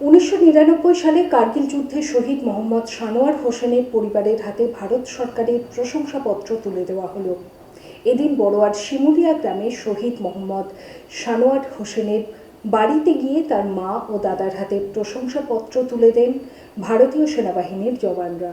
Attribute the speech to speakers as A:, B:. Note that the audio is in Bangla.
A: উনিশশো নিরানব্বই সালে কার্গিল যুদ্ধে শহীদ মোহাম্মদ সানোয়ার হোসেনের পরিবারের হাতে ভারত সরকারের প্রশংসাপত্র তুলে দেওয়া হলো। এদিন বড়োয়ার শিমুলিয়া গ্রামে শহীদ মোহাম্মদ সানোয়ার হোসেনের বাড়িতে গিয়ে তার মা ও দাদার হাতে প্রশংসাপত্র তুলে দেন ভারতীয় সেনাবাহিনীর জওয়ানরা।